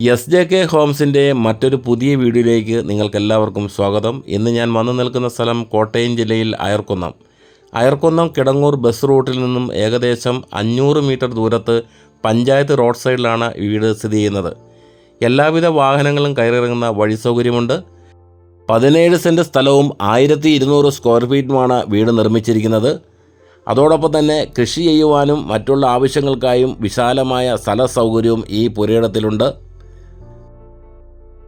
S J K ഹോംസിന്റെ മറ്റൊരു പുതിയ വീഡിയോയിലേക്ക് നിങ്ങൾക്കെല്ലാവർക്കും സ്വാഗതം. ഇന്ന് ഞാൻ വന്നു നിൽക്കുന്ന സ്ഥലം കോട്ടയം ജില്ലയിൽ അയർക്കുന്നം. അയർക്കുന്നം കിടങ്ങൂർ ബസ് റൂട്ടിൽ നിന്നും ഏകദേശം അഞ്ഞൂറ് മീറ്റർ ദൂരത്ത് പഞ്ചായത്ത് റോഡ് സൈഡിലാണ് വീട് സ്ഥിതി ചെയ്യുന്നത്. എല്ലാവിധ വാഹനങ്ങളും കയറിയിറങ്ങുന്ന വഴി സൗകര്യമുണ്ട്. പതിനേഴ് സെന്റ് സ്ഥലവും ആയിരത്തി ഇരുന്നൂറ് സ്ക്വയർ ഫീറ്റുമാണ് വീട് നിർമ്മിച്ചിരിക്കുന്നത്. അതോടൊപ്പം തന്നെ കൃഷി ചെയ്യുവാനും മറ്റുള്ള ആവശ്യങ്ങൾക്കായും വിശാലമായ സ്ഥല സൗകര്യവും ഈ പുരയിടത്തിലുണ്ട്.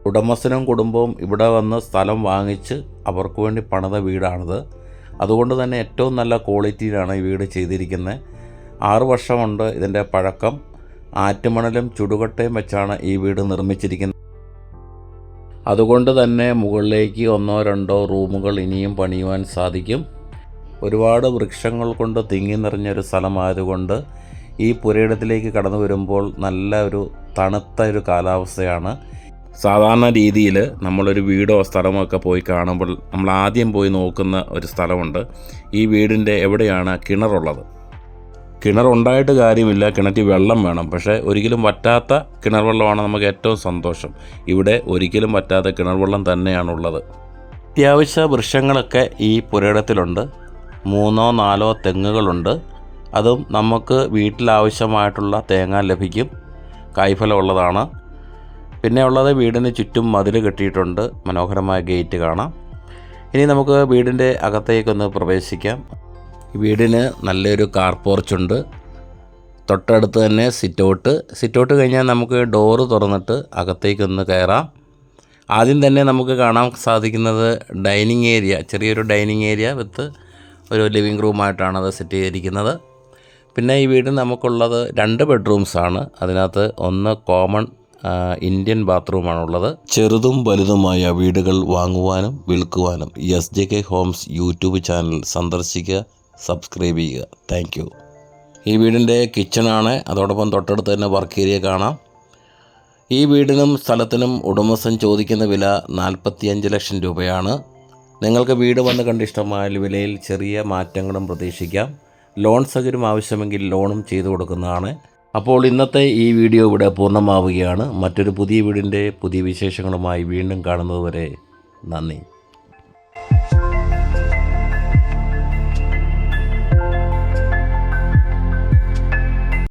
ഉടമസ്ഥനും കുടുംബവും ഇവിടെ വന്ന് സ്ഥലം വാങ്ങിച്ച് അവർക്ക് വേണ്ടി പണിത വീടാണിത്. അതുകൊണ്ട് തന്നെ ഏറ്റവും നല്ല ക്വാളിറ്റിയിലാണ് ഈ വീട് ചെയ്തിരിക്കുന്നത്. ആറ് വർഷമുണ്ട് ഇതിന്റെ പഴക്കം. ആറ്റുമണലും ചുടുകട്ടയും വെച്ചാണ് ഈ വീട് നിർമ്മിച്ചിരിക്കുന്നത്. അതുകൊണ്ട് തന്നെ മുകളിലേക്ക് ഒന്നോ രണ്ടോ റൂമുകൾ ഇനിയും പണിയുവാൻ സാധിക്കും. ഒരുപാട് വൃക്ഷങ്ങൾ കൊണ്ട് തിങ്ങി നിറഞ്ഞൊരു സ്ഥലമായതുകൊണ്ട് ഈ പുരയിടത്തിലേക്ക് കടന്നു വരുമ്പോൾ നല്ല ഒരു തണുത്ത ഒരു കാലാവസ്ഥയാണ്. സാധാരണ രീതിയിൽ നമ്മളൊരു വീടോ സ്ഥലമോ ഒക്കെ പോയി കാണുമ്പോൾ നമ്മൾ ആദ്യം പോയി നോക്കുന്ന ഒരു സ്ഥലമുണ്ട്. ഈ വീടിന്റെ എവിടെയാണ് കിണറുള്ളത്? കിണറുണ്ടായിട്ട് കാര്യമില്ല കിണറ്റിൽ വെള്ളം വേണം. പക്ഷേ ഒരിക്കലും വറ്റാത്ത കിണർ വെള്ളമാണ് നമുക്ക് ഏറ്റവും സന്തോഷം. ഇവിടെ ഒരിക്കലും വറ്റാത്ത കിണർ വെള്ളം തന്നെയാണുള്ളത്. അത്യാവശ്യ വൃക്ഷങ്ങളൊക്കെ ഈ പുരയിടത്തിലുണ്ട്. മൂന്നോ നാലോ തെങ്ങുകളുണ്ട്. അതും നമുക്ക് വീട്ടിലാവശ്യമായിട്ടുള്ള തേങ്ങ ലഭിക്കും. കായ്ഫലമുള്ളതാണ്. പിന്നെ ഉള്ളത് വീടിന് ചുറ്റും മതിൽ കെട്ടിയിട്ടുണ്ട്. മനോഹരമായ ഗേറ്റ് കാണാം. ഇനി നമുക്ക് വീടിന്റെ അകത്തേക്കൊന്ന് പ്രവേശിക്കാം. വീടിന് നല്ലൊരു കാർ പോർച്ചുണ്ട് തൊട്ടടുത്ത് തന്നെ സിറ്റൗട്ട്. സിറ്റൗട്ട് കഴിഞ്ഞാൽ നമുക്ക് ഡോറ് തുറന്നിട്ട് അകത്തേക്കൊന്ന് കയറാം. ആദ്യം തന്നെ നമുക്ക് കാണാൻ സാധിക്കുന്നത് ഡൈനിങ് ഏരിയ ചെറിയൊരു ഡൈനിങ് ഏരിയ വിത്ത് ഒരു ലിവിങ് റൂമായിട്ടാണ് അത് സെറ്റ് ചെയ്തിരിക്കുന്നത്. പിന്നെ ഈ വീട് നമുക്കുള്ളത് രണ്ട് ബെഡ്റൂംസാണ്. അതിനകത്ത് ഒന്ന് കോമൺ ഇന്ത്യൻ ബാത്റൂമാണുള്ളത്. ചെറുതും വലുതുമായ വീടുകൾ വാങ്ങുവാനും വിൽക്കുവാനും S J K homes YouTube channel സന്ദർശിക്കുക സബ്സ്ക്രൈബ് ചെയ്യുക. താങ്ക് ഈ വീടിന്റെ കിച്ചണാണ്. അതോടൊപ്പം തൊട്ടടുത്ത് തന്നെ വർക്ക് ഏരിയ കാണാം. ഈ വീടിനും സ്ഥലത്തിനും ഉടമസ്ഥൻ ചോദിക്കുന്ന വില നാൽപ്പത്തിയഞ്ച് ലക്ഷം രൂപയാണ്. നിങ്ങൾക്ക് വീട് വന്ന് കണ്ട് ഇഷ്ടമായ വിലയിൽ ചെറിയ മാറ്റങ്ങളും പ്രതീക്ഷിക്കാം. ലോൺ സൗകര്യം ആവശ്യമെങ്കിൽ ലോണും ചെയ്തു കൊടുക്കുന്നതാണ്. അപ്പോൾ ഇന്നത്തെ ഈ വീഡിയോ ഇവിടെ പൂർണമാവുകയാണ്. മറ്റൊരു പുതിയ വീടിന്റെ പുതിയ വിശേഷങ്ങളുമായി വീണ്ടും കാണുന്നതുവരെ നന്ദി.